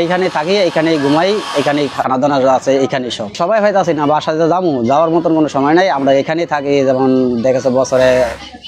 এইখানে থাকি এইখানেই ঘুমাই এখানেই খানা দানা যা আছে এখানেই সব। সবাই হয়তো আছি না বাসায় যাব যাওয়ার মতন কোনো সময় নাই। আমরা এখানেই থাকি যেমন দেখেছে বছরে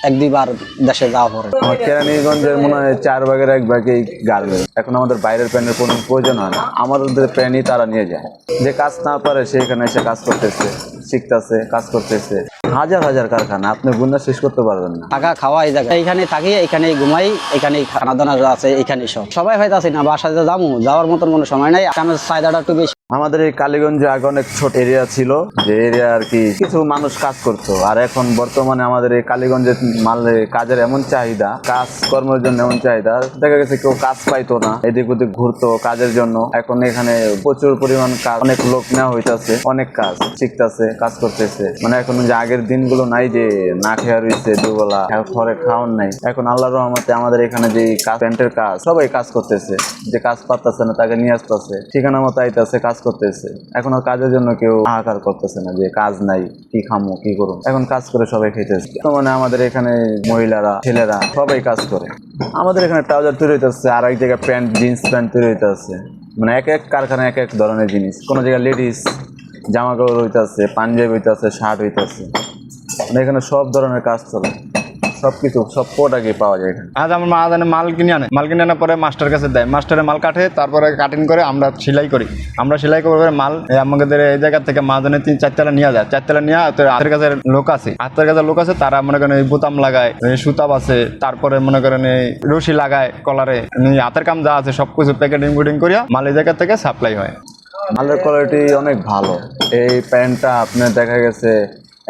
এক দুইবার দেশে যাওয়া পরে। আমার কেরানীগঞ্জের মনে হয় চার ভাগের এক ভাগেই গার্মেন্টস এখন আমাদের বাইরের প্যান্টের কোনো প্রয়োজন হয় না। আমাদের প্যান্টই তারা নিয়ে যায়। যে কাজ না পারে সে এখানে এসে কাজ করতেছে শিখতেছে কাজ করতেছে। হাজার হাজার কারখানা আপনি গুণা শেষ করতে পারবেন না। থাকা খাওয়া এই জায়গায়। এইখানে থাকি এইখানেই ঘুমাই এখানেই খানা দানা যা আছে এখানেই সব। সবাই হয়তো আছি না বাসায় যাব যাওয়ার মতন কোনো সময় নাই। আমার চাহিদাটা একটু বেশি। আমাদের এই কালীগঞ্জে আগে অনেক ছোট এরিয়া ছিল। যে এরিয়া আর কি কিছু মানুষ কাজ করতো। আর এখন বর্তমানে আমাদের এই কালীগঞ্জের মালে কাজের এমন চাহিদা কাজ কর্মের জন্য এমন চাহিদা, দেখা গেছে কেউ কাজ পাইতো না, এদিক ওদিক ঘুরতো কাজের জন্য। এখন এখানে প্রচুর পরিমাণ কাজ, অনেক লোক নেওয়া হইতাছে, অনেক কাজ শিখতেছে, কাজ করতেছে। মানে এখন যে আগের দিনগুলো নাই যে না খেয়া রয়েছে দুবেলা ঘরে খাওয়ান নাই। এখন আল্লাহ রহমতে আমাদের এখানে যে কাজ, প্যান্টের কাজ, সবাই কাজ করতেছে। যে কাজ পারতেছে না, তাকে নিয়ে আসতেছে। ঠিকানা মতো আইতাছে, কাজ করতেছে। এখন আর কাজের জন্য কেউ হাহাকার করতেছে না যে কাজ নাই, কি খামো, কি করুন এখন কাজ করে সবাই খেতেছে তো মানে আমাদের এখানে মহিলারা, ছেলেরা সবাই কাজ করে। আমাদের এখানে ট্রাউজার তৈরি হইতেছে, আর এক জায়গায় প্যান্ট, জিন্স প্যান্ট তৈরি হইতেছে। মানে এক এক কারখানা এক এক ধরনের জিনিস। কোনো জায়গায় লেডিস জামা কাপড় হইতেছে, পাঞ্জাবি হইতেছে, শার্ট হইতেছে। মানে এখানে সব ধরনের কাজ চলে। সব কিছু সব প্রোডাক্টই পাওয়া যায় এখানে। আজ আমার মা জানে মাল কিনে আনে। মাল কিনে আনার পরে মাস্টার কাছে দেয়। মাস্টারে মাল কাটে তারপরে কাটিং করে আমরা সেলাই করি। আমরা সেলাই করে মাল আমাদের এই জায়গা থেকে মা জানে তিন চারতলা নিয়ে যায়। চারতলা নিয়ে হাতের কাছে লোক আছে। হাতের কাছে লোক আছে তারা মনে করেন এই বোতাম লাগায় এই সুতাব আছে তারপরে মনে করেন এই রশি লাগায় কলারে এই হাতের কাম যা আছে সব কিছু প্যাকেটিং বুটিং করিয়া মাল এই জায়গা থেকে সাপ্লাই হয়। মালের কোয়ালিটি অনেক ভালো। এই প্যান্টটা আপনার দেখা গেছে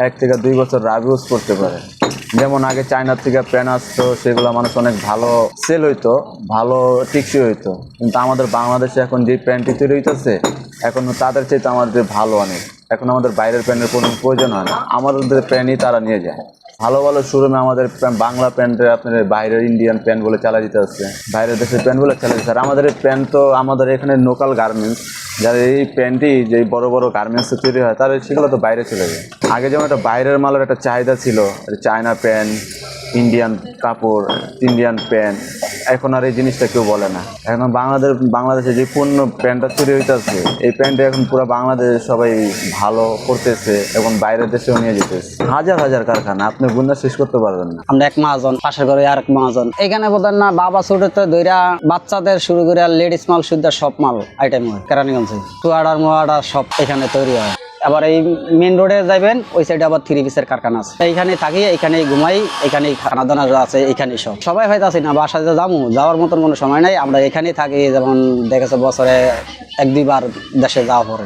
এক থেকে দুই বছর রাব ইউজ করতে পারে। যেমন আগে চায়নার থেকে প্যান আসতো, সেগুলো মানুষ অনেক ভালো সেল হইতো, ভালো টিকসই হইতো। কিন্তু আমাদের বাংলাদেশে এখন যে প্যান্টটি তৈরি হইতেছে, এখন তাদের চাইতে আমাদের ভালো অনেক। এখন আমাদের বাইরের প্যান্টের কোনো প্রয়োজন হয় না। আমাদের প্যান্টই তারা নিয়ে যায়। ভালো ভালো শোরুমে আমাদের বাংলা প্যান্টে আপনার বাইরের ইন্ডিয়ান প্যান্ট বলে চালা দিতে হচ্ছে। বাইরের দেশের প্যান্ট বলে চালা দিতে আমাদের এই প্যান্ট তো আমাদের এখানে লোকাল গার্মেন্টস যারা এই প্যান্টই যে বড় বড় গার্মেন্টসে তৈরি হয় তাহলে সেগুলো তো বাইরে চলে যায়। আগে যেমন একটা বাইরের মালের একটা চাহিদা ছিল চায়না প্যান্ট ইন্ডিয়ান কাপড় ইন্ডিয়ান প্যান্ট এখন আর এই জিনিসটা কেউ বলে না। এখন বাংলাদেশ, বাংলাদেশে যে পণ্য প্যান্টটা তৈরি হইতেছে, এই প্যান্টটা এখন পুরো বাংলাদেশে সবাই ভালো করতেছে এবং বাইরের দেশেও নিয়ে যেতেছে। হাজার হাজার কারখানা, আপনি গুণা শেষ করতে পারবেন না। আমরা এক মহাজন, পাশের ঘরে আর এক মহাজন। এখানে বোধহয় না, বাবা ছোটতে দইরা বাচ্চাদের শুরু করে লেডিস মাল সুদ্ধা সব মাল আইটেম হয়, কেরানীগঞ্জে। টুয়াডার মোয়াডার সব এখানে তৈরি হয়। আবার এই মেন রোডে যাবেন ওই সাইডে আবার থ্রি পিসের কারখানা আছে। এইখানে থাকি এখানেই ঘুমাই এখানে খানা দানা আছে এখানেই সব। সবাই হয়তো আছে না বাসায় যে যাব, যাওয়ার মতন কোনো সময় নাই, আমরা এখানেই থাকি, যেমন দেখেছে বছরে এক দুইবার দেশে যাওয়া পরে।